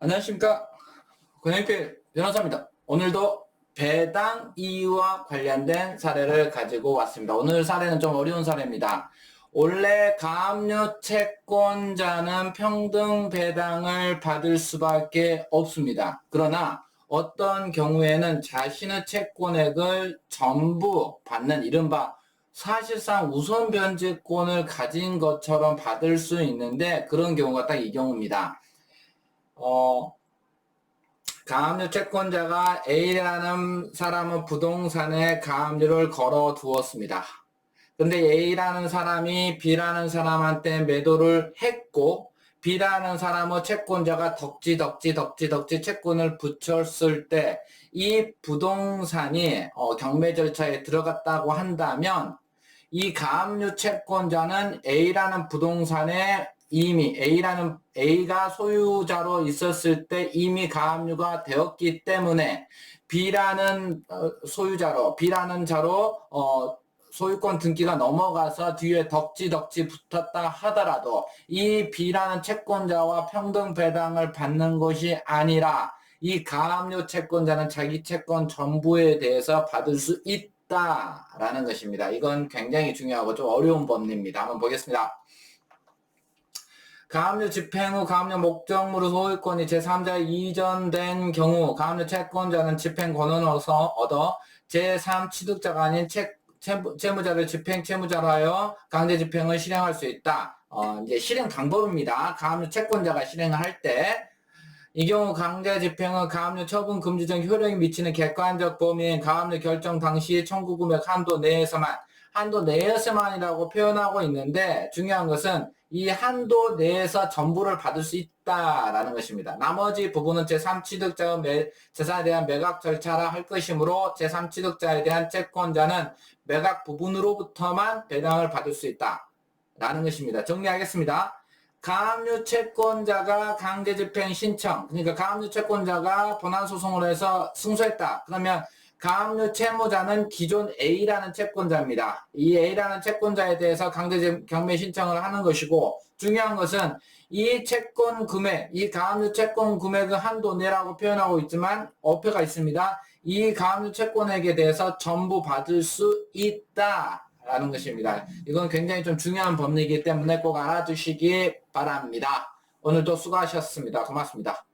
안녕하십니까. 권영필 변호사입니다. 오늘도 배당 이유와 관련된 사례를 가지고 왔습니다. 오늘 사례는 좀 어려운 사례입니다. 원래 가압류 채권자는 평등 배당을 받을 수밖에 없습니다. 그러나 어떤 경우에는 자신의 채권액을 전부 받는 이른바 사실상 우선 변제권을 가진 것처럼 받을 수 있는데 그런 경우가 딱 이 경우입니다. 어, 가압류 채권자가 A라는 사람은 부동산에 가압류를 걸어 두었습니다. 근데 A라는 사람이 B라는 사람한테 매도를 했고 B라는 사람은 채권자가 덕지 덕지 덕지 덕지 채권을 붙였을 때 이 부동산이 어, 경매 절차에 들어갔다고 한다면 이 가압류 채권자는 A라는 부동산에 이미 A라는 A가 소유자로 있었을 때 이미 가압류가 되었기 때문에 B라는 어, 소유자로 B라는 자로 어, 소유권 등기가 넘어가서 뒤에 덕지 덕지 붙었다 하더라도 이 B라는 채권자와 평등 배당을 받는 것이 아니라 이 가압류 채권자는 자기 채권 전부에 대해서 받을 수 있다라는 것입니다. 이건 굉장히 중요하고 좀 어려운 법리입니다. 한번 보겠습니다. 가압류 집행 후 가압류 목적물의 소유권이 제3자에 이전된 경우 가압류 채권자는 집행 권한을 얻어 제3 취득자가 아닌 채, 채무, 채무 자를 집행 채무자로 하여 강제 집행을 실행할 수 있다. 어, 이제 실행 방법입니다. 가압류 채권자가 실행을 할 때 이 경우 강제 집행은 가압류 처분 금지적 효력이 미치는 객관적 범위인 가압류 결정 당시 청구 금액 한도 내에서만 한도 내에서만이라고 표현하고 있는데 중요한 것은 이 한도 내에서 전부를 받을 수 있다라는 것입니다. 나머지 부분은 제3취득자의 매, 재산에 대한 매각 절차라 할 것이므로 제3취득자에 대한 채권자는 매각 부분으로부터만 배당을 받을 수 있다라는 것입니다. 정리하겠습니다. 가압류 채권자가 강제 집행 신청, 그러니까 가압류 채권자가 본안 소송을 해서 승소했다. 그러면 가압류 채무자는 기존 A라는 채권자입니다. 이 A라는 채권자에 대해서 강제 경매 신청을 하는 것이고 중요한 것은 이 채권 금액, 이 가압류 채권 금액은 한도 내라고 표현하고 있지만 어폐가 있습니다. 이 가압류 채권액에 대해서 전부 받을 수 있다 라는 것입니다. 이건 굉장히 좀 중요한 법리이기 때문에 꼭 알아두시기 바랍니다. 오늘도 수고하셨습니다. 고맙습니다.